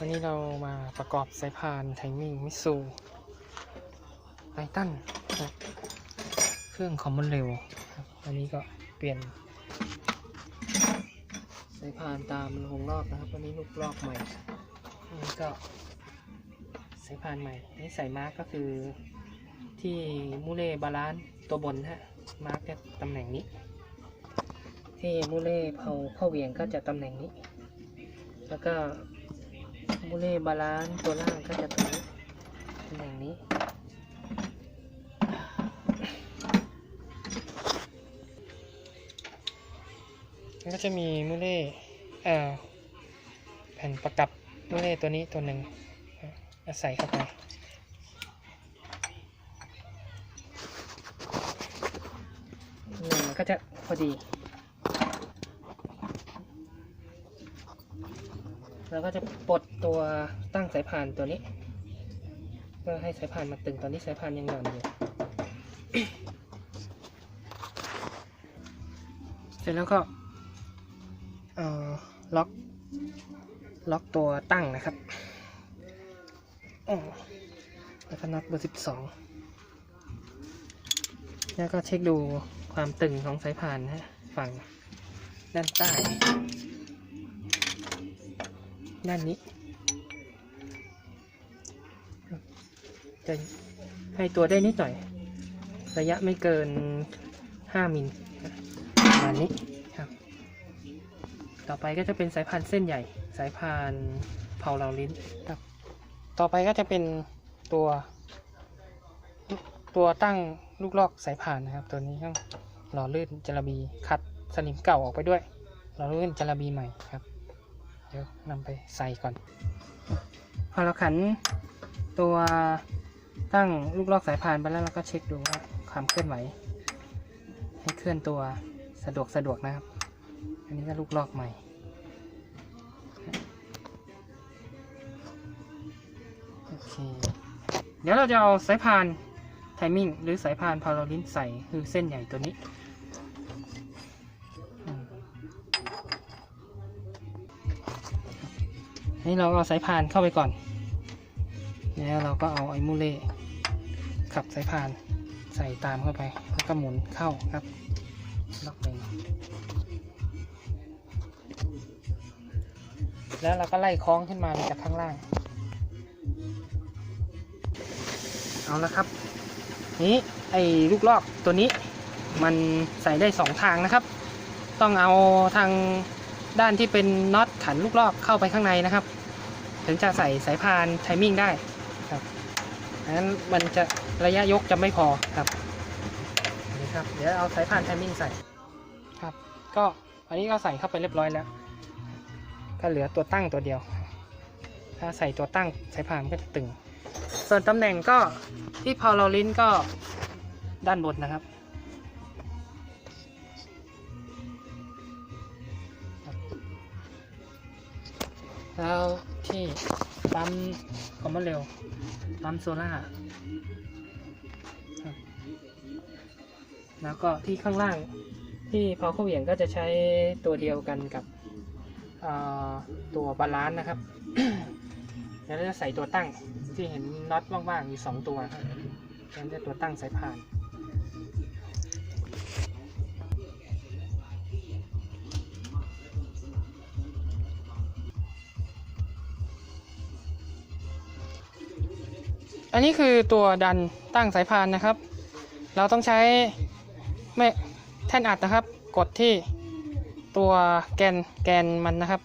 วันนี้เรามาประกอบสายพานไทมิ่งมิสูไททันเครื่องคอมมอนเร็วครับวันนี้ก็เปลี่ยนสายพานตามวงรอบนะครับ วันนี้ลูกรอบใหม่อันนี้ก็สายพานใหม่นี่ใส่มาร์กก็คือที่มูเล่บาลานตัวบนฮะมาร์กจะตำแหน่งนี้ ที่มูเล่เผาเข้าเวียงก็จะตำแหน่งนี้ แล้วก็ มูเล่บาลานตัวล่างก็จะตรงนี้ตำแหน่งนี้ มันก็จะมีมูเล่เอ่อแผ่นประกับมูเล่ตัวนี้ตัวหนึ่งอาใส่เข้าไปมันก็จะพอดี แล้วก็จะปลดตัวตั้งสายพานตัวนี้ เพื่อให้สายพานมาตึงตอนนี้สายพานยังหย่อนอยู่ เสร็จแล้วก็ล็อกล็อกตัวตั้งนะครับแล้วก็น็อตเบอร์สิบสองแล้วก็เช็คดูความตึงของสายพานนะฝั่งด้านใต้ ด้านนี้ จะให้ตัวได้นิดหน่อย ระยะไม่เกิน 5 มิลประมาณนี้ครับ ต่อไปก็จะเป็นสายพานเส้นใหญ่ สายพานเผาเหลาลิ้นครับ ต่อไปก็จะเป็นตัว ตัวตั้งลูกลอกสายพานนะครับ ตัวนี้ต้องหล่อลื่นจระบีคัดสนิมเก่าออกไปด้วย หล่อลื่นจระบีใหม่ครับ เดี๋ยวนำไปใส่ก่อน พอเราขันตัวตั้งลูกลอกสายพานไปแล้วเราก็เช็คดูว่าความเคลื่อนไหว ให้เคลื่อนตัวสะดวกสะดวกนะครับ อันนี้ก็ลูกลอกใหม่โอเคเดี๋ยวเราจะเอาสายพานไทมิ่งหรือสายพานพาราลินใส่คือเส้นใหญ่ตัวนี้ นี่เราเอาสายพานเข้าไปก่อน แล้วเราก็เอาไอ้มูเล่ขับสายพานใส่ตามเข้าไป แล้วก็หมุนเข้าครับ ล็อกเลยแล้วเราก็ไล่คล้องขึ้นมาจากข้างล่าง เอาละครับ นี้ไอ้ลูกลอกตัวนี้มันใส่ได้สองทางนะครับ ต้องเอาทางด้านที่เป็นน็อตขันลูกลอกเข้าไปข้างในนะครับ ถึงจะใส่สายพานไทมิ่งได้ครับนั้นมันจะระยะยกจะไม่พอครับนี่ครับ เดี๋ยวเอาสายพานไทมิ่งใส่ครับ ก็อันนี้ก็ใส่เข้าไปเรียบร้อยแล้ว ก็เหลือตัวตั้งตัวเดียว ถ้าใส่ตัวตั้งสายพานก็จะตึง ส่วนตำแหน่งก็ที่พอลลินก็ด้านบนนะครับแล้ว ที่ปั๊มคอมมอนเร็วปั๊มโซล่าแล้วก็ที่ข้างล่างที่พอเข้าเหวี่ยงก็จะใช้ตัวเดียวกันกับตัวบาลานซ์นะครับแล้วเราจะใส่ตัวตั้งที่เห็นน็อตว่างๆอยู่สองตัวครับนั่นจะตัวตั้งสายพาน อันนี้คือตัวดันตั้งสายพานนะครับ เราต้องใช้ไม่แท่นอัดนะครับ กดที่ตัวแกนแกนมันนะครับ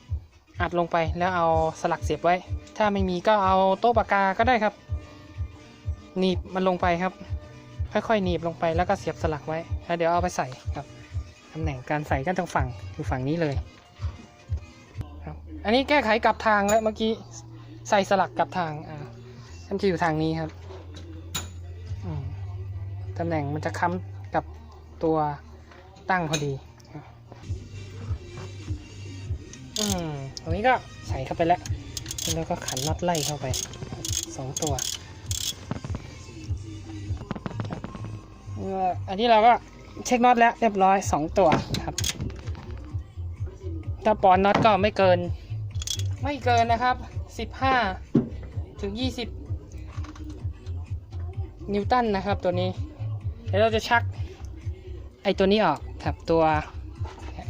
อัดลงไปแล้วเอาสลักเสียบไว้ ถ้าไม่มีก็เอาโต๊ะปากกาก็ได้ครับหนีบมันลงไปครับ ค่อยๆหนีบลงไปแล้วก็เสียบสลักไว้แล้วเดี๋ยวเอาไปใส่ครับตำแหน่งการใส่ก็ตรงฝั่งอยู่ฝั่งนี้เลยครับ อันนี้แก้ไขกลับทางแล้วเมื่อกี้ใส่สลักกลับทางอ่า มันจะอยู่ทางนี้ครับตำแหน่งมันจะค้ำกับตัวตั้งพอดีอืมตรงนี้ก็ใส่เข้าไปแล้ว แล้วก็ขันน็อตไล่เข้าไปสองตัว อันนี้เราก็เช็คน็อตแล้วเรียบร้อยสองตัวครับถ้าปอนน็อตก็ไม่เกิน ไม่เกินนะครับ15ถึง20 นิวตันนะครับตัวนี้เดี๋ยวเราจะชักไอตัวนี้ออกครับตัว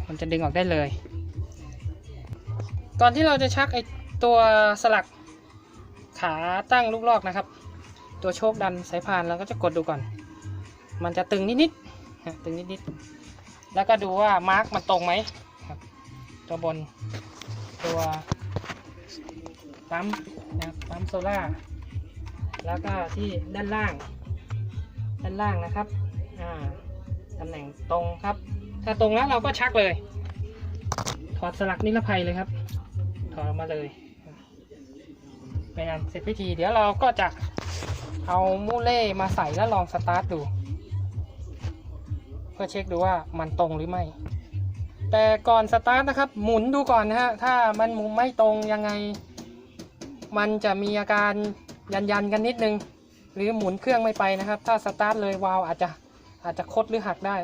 มันจะดึงออกได้เลย ก่อนที่เราจะชักไอตัวสลักขาตั้งลูกลอกนะครับ ตัวโชคดันสายพานเราก็จะกดดูก่อน มันจะตึงนิดๆฮะตึงนิดๆแล้วก็ดูว่ามาร์กมันตรงไหมครับตัวบนตัวปั๊มนะครับปั๊มโซล่าร์ แล้วก็ที่ด้านล่าง ด้านล่างนะครับอ่าตำแหน่งตรงครับ ถ้าตรงแล้วเราก็ชักเลย ถอดสลักนิรภัยเลยครับ ถอดออกมาเลยเป็นอันเสร็จพิธี เดี๋ยวเราก็จะเอามูเล่มาใส่แล้วลองสตาร์ทดู เพื่อเช็คดูว่ามันตรงหรือไม่ แต่ก่อนสตาร์ทนะครับ หมุนดูก่อนนะฮะ ถ้ามันหมุนไม่ตรงยังไง มันจะมีอาการ ยันยันกันนิดนึง หรือหมุนเครื่องไม่ไปนะครับ ถ้าสตาร์ทเลยวาล์วอาจจะอาจจะคดหรือหักได้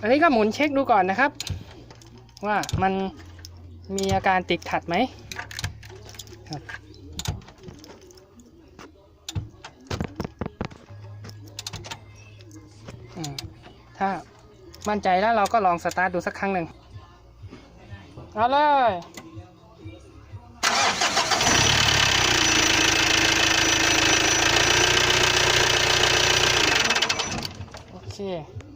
อันนี้ก็หมุนเช็คดูก่อนนะครับ ว่ามันมีอาการติดขัดไหมครับอืมถ้ามั่นใจแล้วเราก็ลองสตาร์ทดูสักครั้งหนึ่งเอาเลย โอเค